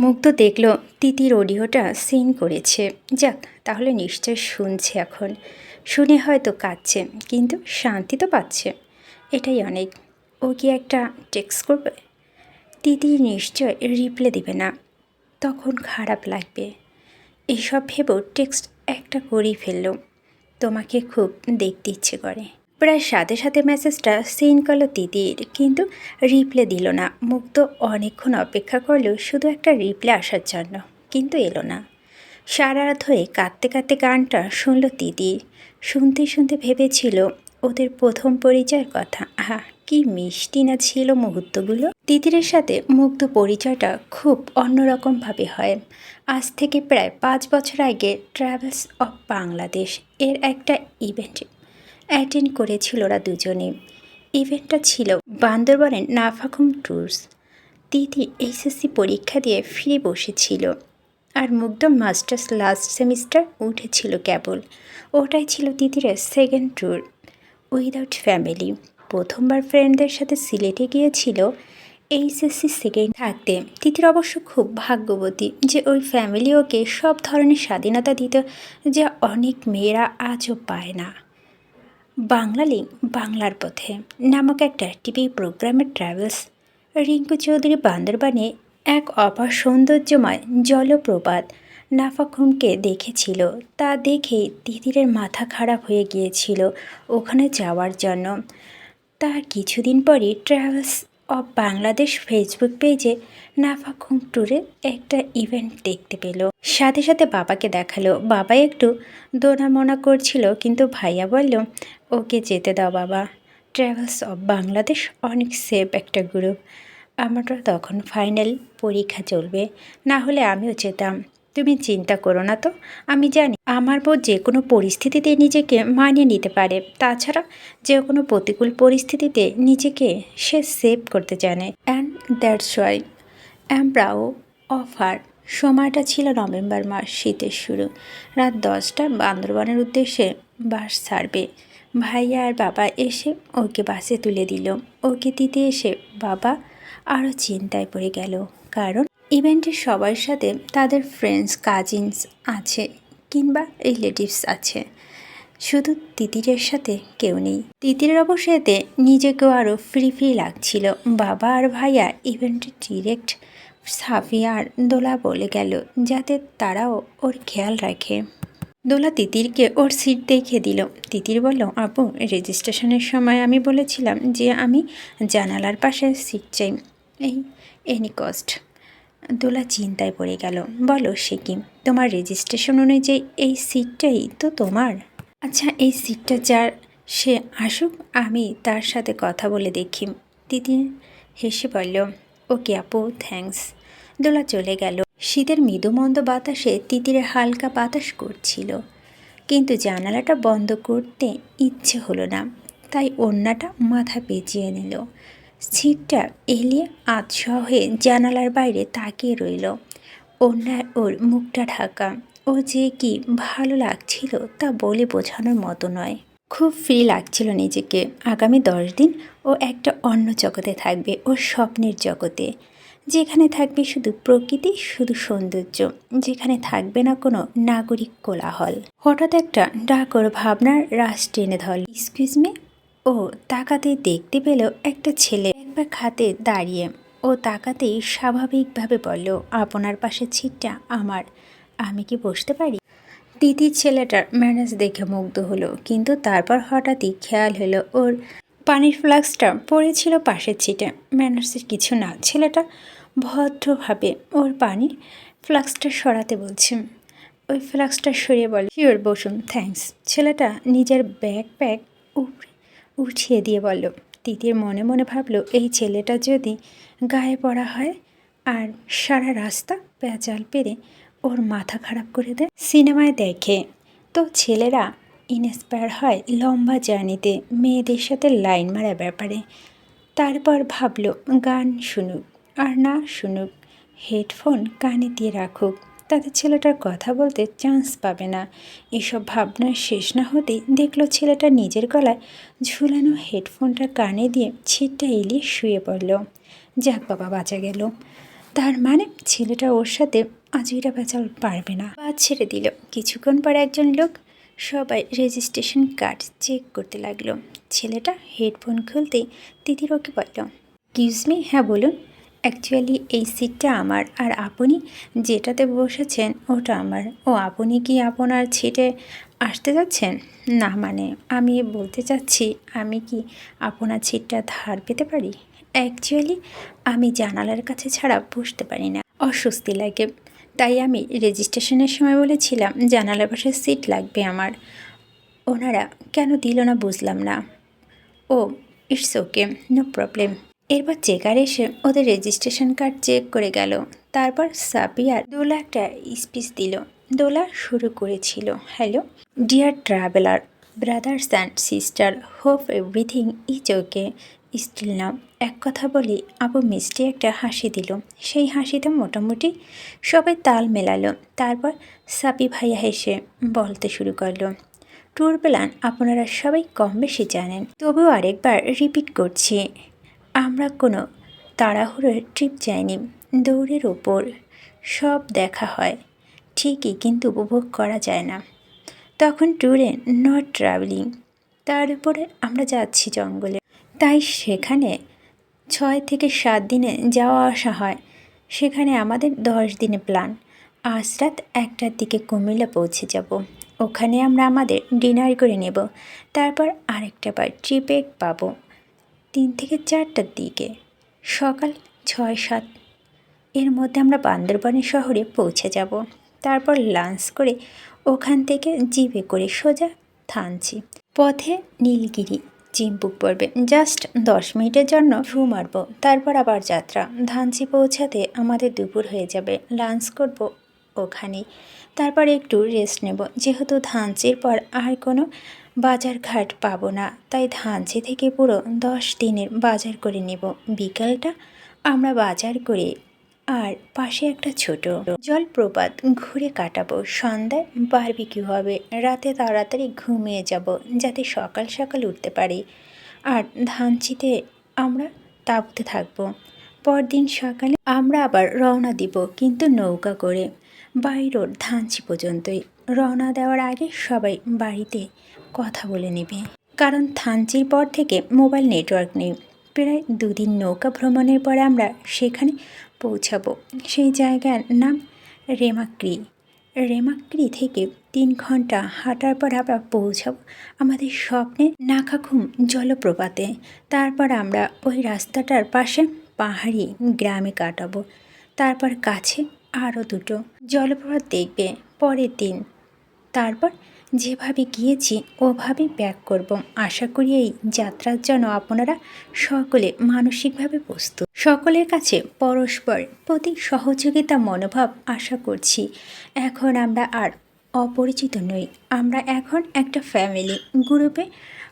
মুগ্ধ দেখল তিতির অডিওটা সিন করেছে। যাক, তাহলে নিশ্চয় শুনছে এখন। শুনে হয়তো কাঁদছে, কিন্তু শান্তি তো পাচ্ছে। এটাই অনেক। ও কি একটা টেক্সট করবে? তিতির নিশ্চয় রিপ্লে দিবে না। তখন খারাপ লাগবে। এসব ভেবেও টেক্সট একটা করেই ফেলল। তোমাকে খুব দেখতে ইচ্ছে করে। প্রায় সাথে সাথে মেসেজটা সিন করল দিদির কিন্তু রিপ্লে দিল না। মুগ্ধ অনেকক্ষণ অপেক্ষা করলেও শুধু একটা রিপ্লে আসার জন্য, কিন্তু এলো না। সারা রাত হয়ে কাঁদতে কাঁদতে গানটা শুনল তিতির। শুনতে শুনতে ভেবেছিল ওদের প্রথম পরিচয়ের কথা। আহা, কি মিষ্টি না ছিল মুহূর্তগুলো। দিদিরের সাথে মুগ্ধ পরিচয়টা খুব অন্যরকমভাবে হয়। আজ থেকে প্রায় পাঁচ বছর আগে ট্রাভেলস অফ বাংলাদেশ এর একটা ইভেন্টে অ্যাটেন্ড করেছিল ওরা দুজনে। ইভেন্টটা ছিল বান্দরবানের নাফাকুম ট্যুরস। তিথি এইচএসসি পরীক্ষা দিয়ে ফিরে বসেছিল। আর মুগ্ধ মাস্টার্স লাস্ট সেমিস্টার উঠেছিল কেবল। ওটাই ছিল তিতিরের সেকেন্ড ট্যুর। Without family. প্রথমবার ফ্রেন্ডদের সাথে সিলেটে গিয়েছিল এইচএসসি সেকেন্ড থাকতে। তিতির অবশ্য খুব ভাগ্যবতী যে ওই ফ্যামিলি ওকে সব ধরনের স্বাধীনতা দিত যা অনেক মেয়েরা আজও পায় না। বাংলা লিঙ্ক বাংলার পথে নামক একটা টিভি প্রোগ্রামের ট্রাভেলস রিঙ্কু চৌধুরী বান্দরবানে এক অপার সৌন্দর্যময় জলপ্রপাত নাফাখুমকে দেখেছিল। তা দেখে তিতিরের মাথা খারাপ হয়ে গিয়েছিল ওখানে যাওয়ার জন্য। তার কিছুদিন পরই ট্রাভেলস অফ বাংলাদেশ ফেসবুক পেজে নাফাখুম ট্যুরে একটা ইভেন্ট দেখতে পেল। সাথে সাথে বাবাকে দেখাল। বাবা একটু দোনামোনা করছিল, কিন্তু ভাইয়া বলল, ওকে যেতে দাও বাবা। ট্রাভেলস অফ বাংলাদেশ অনেক সেফ একটা গ্রুপ আমরা তখন ফাইনাল পরীক্ষা চলবে। না হলে আমিও যেতাম। তুমি চিন্তা করো না তো, আমি জানি আমার বউ যে কোনো পরিস্থিতিতে নিজেকে মানিয়ে নিতে পারে। তাছাড়া যে কোনো প্রতিকূল পরিস্থিতিতে নিজেকে সে সেভ করতে জানে। অ্যান্ড দ্যাটস ওয়াই আমরাও অফার সময়টা ছিল নভেম্বর মাস, শীতের শুরু। রাত দশটা, বান্দরবানের উদ্দেশ্যে বাস ছাড়বে। ভাইয়া আর বাবা এসে ওকে বাসে তুলে দিল। ওকে দিতে এসে বাবা আরও চিন্তায় পড়ে গেল। কারণ ইভেন্টের সবার সাথে তাদের ফ্রেন্ডস কাজিনস আছে কিংবা রিলেটিভস আছে। শুধু তিতিরের সাথে কেউ নেই। তিতিরের অবশ্য এতে নিজেকেও আরও ফ্রি ফ্রি লাগছিল। বাবা আর ভাইয়া ইভেন্টের ডিরেক্ট সাফিয়ার দোলা বলে গেল যাতে তারাও ওর খেয়াল রাখে। দোলা তিতিরকে ওর সিট দেখিয়ে দিল। তিতির বলল, আপু রেজিস্ট্রেশনের সময় আমি বলেছিলাম যে আমি জানালার পাশে সিট চাই। এই এনি কস্ট দোলা চিন্তায় পড়ে গেল। বলো সে কি? তোমার রেজিস্ট্রেশন অনুযায়ী এই সিটটাই তো তোমার। আচ্ছা এই সিটটা যার, সে আসুক, আমি তার সাথে কথা বলে দেখি। দিদি হেসে বলল, ওকে আপু থ্যাঙ্কস দোলা চলে গেল। শীতের মৃদুমন্দ বাতাসে তিতিরে হালকা বাতাস করছিল। কিন্তু জানালাটা বন্ধ করতে ইচ্ছে হলো না, তাই অন্যটা মাথা পেঁচিয়ে নিল। সিটটা এলিয়ে আতশোয়া হয়ে জানালার বাইরে তাকিয়ে রইল। অন্যায় ওর মুখটা ঢাকা। ও যে কি ভালো লাগছিল তা বলে বোঝানোর মতো নয়। খুব ফ্রি লাগছিল নিজেকে। আগামী দশ দিন ও একটা অন্য জগতে থাকবে, ওর স্বপ্নের জগতে। যেখানে থাকবে শুধু প্রকৃতি, শুধু সৌন্দর্য। যেখানে থাকবে না কোনো নাগরিক কোলাহল। হঠাৎ একটা ডাকর ভাবনার রাশ টেনে ধর এক্সকিউজ মি ও তাকাতে দেখতে পেল একটা ছেলে একবার খাতে দাঁড়িয়ে। ও তাকাতেই স্বাভাবিকভাবে বলল, আপনার পাশে ছিটটা আমার, আমি কি বসতে পারি? তিতির ছেলেটার ম্যানেজ দেখে মুগ্ধ হলো, কিন্তু তারপর হঠাৎই খেয়াল হলো ওর পানির ফ্লাক্সটা পড়েছিল পাশের ছিটে। ম্যানার্সের কিছু না, ছেলেটা ভদ্রভাবে ওর পানির ফ্লাক্সটা সরাতে বলছে। ওই ফ্লাক্সটা সরিয়ে বলে। শিওর, বসুন, থ্যাঙ্কস। ছেলেটা নিজের ব্যাগ প্যাক উপরে উঠিয়ে দিয়ে বলল, তিতির মনে মনে ভাবলো, এই ছেলেটা যদি গায়ে পড়া হয় আর সারা রাস্তা পেঁচাল পেরে ওর মাথা খারাপ করে দেয়, সিনেমায় দেখে। তো ছেলেরা ইন্সপায়ার হয় লম্বা জার্নিতে, মেয়েদের সাথে লাইন মারার ব্যাপারে। তারপর ভাবল, গান শুনুক আর না শুনুক হেডফোন কানে দিয়ে রাখুক। তাতে ছেলেটার কথা বলতে চান্স পাবে না। এসব ভাবনা শেষ না হতেই দেখল ছেলেটা নিজের গলায় ঝুলানো হেডফোনটা কানে দিয়ে ছিটটা এলিয়ে শুয়ে পড়ল। যাক বাবা, বাঁচা গেল। তার মানে ছেলেটা ওর সাথে আজইরা বেচাল পারবে না। পা ছেড়ে দিল। কিছুক্ষণ পর একজন লোক সবাই রেজিস্ট্রেশন কার্ড চেক করতে লাগল। ছেলেটা হেডফোন খুলতেই তিতির ওকে বলল কিউজ মি হ্যাঁ বলুন। অ্যাকচুয়ালি এই সিটটা আমার। আর আপনি যেটাতে বসেছেন, ওটা আমার। ও, আপনি কি আপনার ছিটে আসতে যাচ্ছেন? না মানে আমি বলতে চাচ্ছি, আমি কি আপনার ছিটটা ধার পেতে পারি? অ্যাকচুয়ালি আমি জানালার কাছে ছাড়া বসতে পারি না। অস্বস্তি লাগে। তাই আমি রেজিস্ট্রেশনের সময় বলেছিলাম, জানালার পাশে সিট লাগবে আমার। ওনারা কেন দিল না বুঝলাম না। ও ইটস ওকে নো প্রবলেম এরপর চেকার এসে ওদের রেজিস্ট্রেশন কার্ড চেক করে গেল। তারপর সাপিয়ার দোলা একটা স্পিচ দিল। দোলা শুরু করেছিল hello dear traveller brothers and sister hope everything is okay still now এক কথা বলি, আবু মিষ্টি একটা হাসি দিল। সেই হাসিতে মোটামুটি সবাই তাল মেলালো। তারপর সাপি ভাইয়া হেসে বলতে শুরু করল ট্যুর প্ল্যান আপনারা সবাই কম বেশি জানেন। তবুও আরেকবার রিপিট করছি। আমরা কোনো তাড়াহুড়োর ট্রিপ যাইনি, দৌড়ের ওপর। সব দেখা হয়, ঠিকই কিন্তু উপভোগ করা যায় না। তখন ট্যুরে নট ট্রাভেলিং তার উপরে আমরা যাচ্ছি জঙ্গলে। তাই সেখানে ছয় থেকে সাত দিনে যাওয়া আসা হয়। সেখানে আমাদের দশ দিনে প্ল্যান আজ রাত একটার দিকে কুমিল্লা পৌঁছে যাব। ওখানে আমরা আমাদের ডিনার করে নেব, তারপর আরেকটা বার ট্রিপে পাবো। তিন থেকে চারটার দিকে, সকাল ছয় সাত। এর মধ্যে আমরা বান্দরবানের শহরে পৌঁছে যাব। তারপর লাঞ্চ করে ওখান থেকে জিপে করে সোজা থানছি পথে নীলগিরি চিম্পুক পড়বে। জাস্ট দশ মিনিটের জন্য ফু মারব তারপর আবার যাত্রা। ধানচি পৌঁছাতে আমাদের দুপুর হয়ে যাবে। লাঞ্চ করব ওখানেই। তারপর একটু রেস্ট নেব। যেহেতু ধানচির পর আর কোনো বাজার ঘাট পাবো না। তাই ধানচি থেকে পুরো দশ দিনের বাজার করে নেব। বিকালটা আমরা বাজার করে। আর পাশে একটা ছোট জলপ্রপাত ঘুরে কাটাবো। সন্ধ্যায় বারবিকিউ হবে। রাতে তাড়াতাড়ি ঘুমিয়ে যাব যাতে সকাল সকাল উঠতে পারি। আর ধানচিতে আমরা তাঁবুতে থাকব। পরদিন সকালে আমরা আবার রওনা দিব কিন্তু নৌকা করে। বাই ধানচি পর্যন্তই। রওনা দেওয়ার আগে সবাই বাড়িতে কথা বলে নেবে। কারণ থানচির পর থেকে মোবাইল নেটওয়ার্ক নেই। প্রায় দুদিন নৌকা ভ্রমণের পরে আমরা সেখানে পৌঁছাবো। সেই জায়গার নাম রেমাক্রি। রেমাক্রি থেকে তিন ঘণ্টা হাঁটার পর আমরা পৌঁছাবো আমাদের স্বপ্নে নাখাখুম জলপ্রপাতে। তারপর আমরা ওই রাস্তাটার পাশে পাহাড়ি গ্রামে কাটাবো। তারপর কাছে আরও দুটো। জলপ্রপাত দেখবে পরের দিন। তারপর যেভাবে গিয়েছি, ওভাবেই ব্যাক করব। আশা করি এই যাত্রার জন্য আপনারা সকলে মানসিকভাবে প্রস্তুত। সকলের কাছে পরস্পর প্রতি সহযোগিতা মনোভাব আশা করছি। এখন আমরা আর অপরিচিত নই। আমরা এখন একটা ফ্যামিলি গ্রুপে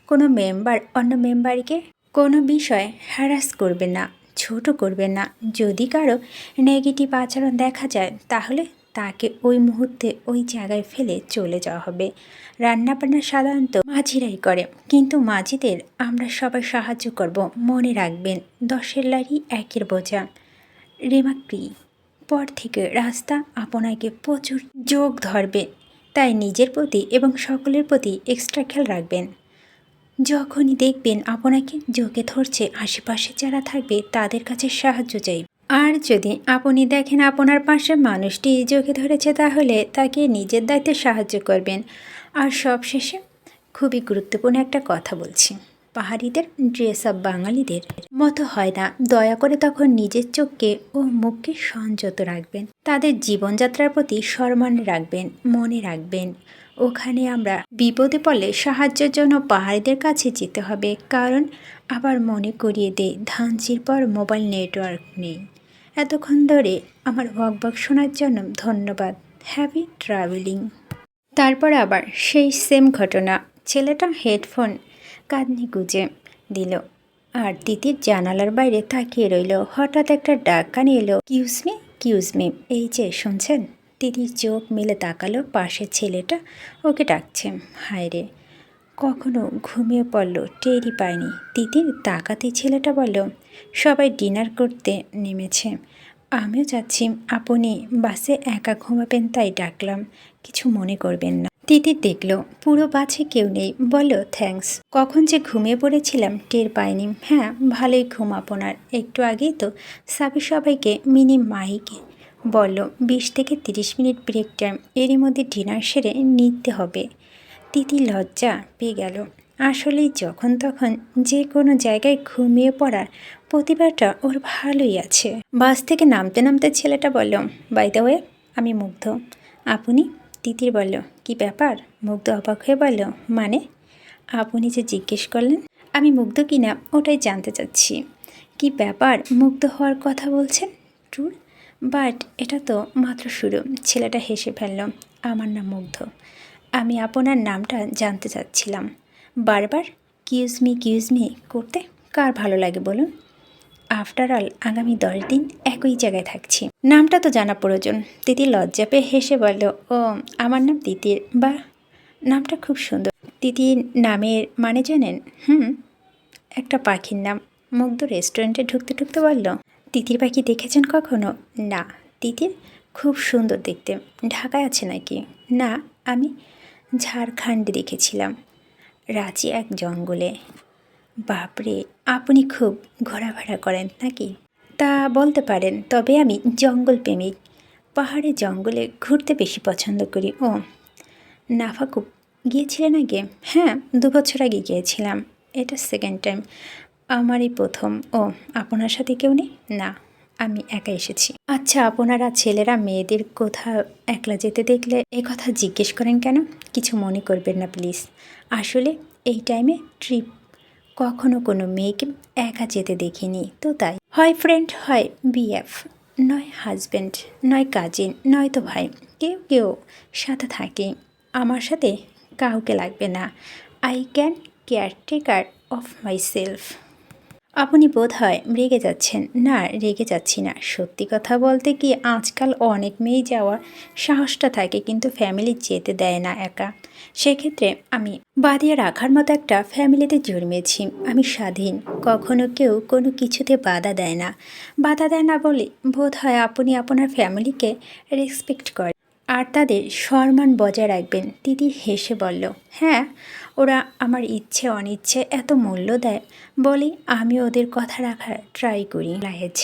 কোনো মেম্বার অন্য মেম্বারকে কোনো বিষয়ে হ্যারাস করবে না, ছোট করবে না। যদি কারও নেগেটিভ আচরণ দেখা যায়, তাহলে তাকে ওই মুহূর্তে ওই জায়গায় ফেলে চলে যাওয়া হবে। রান্নাবান্না সাধারণত মাঝিরাই করে, কিন্তু মাঝিদের আমরা সবাই সাহায্য করব, মনে রাখবেন, দশের লারি একের বোঝা। রেমাক্রি পর থেকে রাস্তা আপনাকে প্রচুর যোগ ধরবে, তাই নিজের প্রতি এবং সকলের প্রতি এক্সট্রা খেয়াল রাখবেন। যখনই দেখবেন আপনাকে যোগে ধরছে, আশেপাশে যারা থাকবে তাদের কাছে সাহায্য চাই আর যদি আপনি দেখেন আপনার পাশে মানুষটি যোগে ধরেছে, তাহলে তাকে নিজের দায়িত্বে সাহায্য করবেন। আর সবশেষে খুবই গুরুত্বপূর্ণ একটা কথা বলছি। পাহাড়িদের ড্রেস আপ বাঙালিদের মতো হয় না। দয়া করে তখন নিজের চোখকে ও মুখকে সংযত রাখবেন। তাদের জীবনযাত্রার প্রতি সম্মান রাখবেন, মনে রাখবেন। ওখানে আমরা বিপদে পড়লে সাহায্যের জন্য পাহাড়িদের কাছে যেতে হবে। কারণ আবার মনে করিয়ে দেয় ধানচির পর মোবাইল নেটওয়ার্ক নেই। এতক্ষণ ধরে আমার বকবক শোনার জন্য ধন্যবাদ। হ্যাপি ট্রাভেলিং তারপর আবার সেই সেম ঘটনা। ছেলেটা হেডফোন কাঁদনি গুজে দিল। আর দিদির জানালার বাইরে তাকিয়ে রইল। হঠাৎ একটা ডাক কানে এলো কিউজ মি কিউজ মি এই যে, শুনছেন? দিদির চোখ মেলে তাকালো পাশের ছেলেটা। ওকে ডাকছে। হায় রে, কখনো ঘুমিয়ে পড়ল, টেরই পায়নি দিদির তাকাতে ছেলেটা বলল সবাই ডিনার করতে নেমেছে। আমিও চাচ্ছি আপনি বাসে একা ঘুমাবেন তাই ডাকলাম। কিছু মনে করবেন না। তিতির দেখল, পুরো বাসে কেউ নেই। বলল থ্যাঙ্কস। কখন যে ঘুমিয়ে পড়েছিলাম, টের পাইনি। হ্যাঁ ভালোই ঘুম আপনার একটু আগেই তো সাবি সবাইকে, মিনি মাইকে বলল, বিশ থেকে তিরিশ মিনিট ব্রেক টাইম এরই মধ্যে ডিনার সেরে নিতে হবে। তিতি লজ্জা পেয়ে গেল। আসলেই যখন তখন যে কোনো জায়গায় ঘুমিয়ে পড়ার প্রতিভাটা ওর ভালোই আছে। বাস থেকে নামতে নামতে ছেলেটা বলল বাই দ্য ওয়ে আমি মুগ্ধ। আপনি তিতির বলল, কি ব্যাপার? মুগ্ধ অবাক হয়ে বলল মানে? আপনি যে জিজ্ঞেস করলেন, আমি মুগ্ধ কিনা ওটাই জানতে চাচ্ছি। কি ব্যাপার? মুগ্ধ হওয়ার কথা বলছেন? ট্যুর বাট এটা তো মাত্র শুরু। ছেলেটা হেসে ফেলল, আমার নাম মুগ্ধ। আমি আপনার নামটা জানতে চাচ্ছিলাম। বারবার কিউজ মি কিউজ মি করতে কার ভালো লাগে বলুন? আফটার অল আগামী দশ দিন একই জায়গায় থাকছি। নামটা তো জানা প্রয়োজন। তিতি লজ্জা পেয়ে হেসে বলল, ও, আমার নাম তিতির বা নামটা খুব সুন্দর। তিতির নামের মানে জানেন? হুম, একটা পাখির নাম। মুগ্ধ রেস্টুরেন্টে ঢুকতে ঢুকতে বলল, তিতির পাখি দেখেছেন কখনো? না, তিতির খুব সুন্দর দেখতে। ঢাকায় আছে নাকি? না, আমি ঝাড়খণ্ডে দেখেছিলাম। রাঁচি এক জঙ্গলে। বাপরে, আপনি খুব ঘোরাফেরা করেন নাকি? তা বলতে পারেন, তবে আমি জঙ্গল প্রেমিক। পাহাড়ে জঙ্গলে ঘুরতে বেশি পছন্দ করি। ও নাফাকুপ গিয়েছিলেন আগে? হ্যাঁ দু বছর আগে গিয়েছিলাম। এটা সেকেন্ড টাইম আমারই প্রথম। ও, আপনার সাথে কেউ নেই? না। আমি একা এসেছি। আচ্ছা আপনারা ছেলেরা মেয়েদের কোথাও একলা যেতে দেখলে এ কথা জিজ্ঞেস করেন কেন? কিছু মনে করবেন না, প্লিজ। আসলে এই টাইমে ট্রিপ কখনো কোনো মেয়েকে একা যেতে দেখিনি, তো তাই। হয় ফ্রেন্ড হয় বিএফ নয় হাজব্যান্ড নয় কাজিন নয়তো ভাই। কেউ কেউ সাথে থাকে। আমার সাথে কাউকে লাগবে না। I can care caretaker of myself আপনি বোধ হয় রেগে যাচ্ছেন। না, রেগে যাচ্ছি না। সত্যি কথা বলতে কি, আজকাল অনেক মেয়ে যাওয়ার সাহসটা থাকে, কিন্তু ফ্যামিলি যেতে দেয় না একা। সেক্ষেত্রে আমি বাঁধিয়ে রাখার মতো একটা ফ্যামিলিতে জন্মেছি। আমি স্বাধীন। কখনো কেউ কোনো কিছুতে বাধা দেয় না। বাধা দেয় না বলে বোধ হয় আপনি আপনার ফ্যামিলিকে রেসপেক্ট করেন। আর তাদের সম্মান বজায় রাখবেন। দিদি হেসে বলল হ্যাঁ ওরা আমার ইচ্ছে অনিচ্ছে এত মূল্য দেয়। বলে আমি ওদের কথা রাখার ট্রাই করি। লাহেজ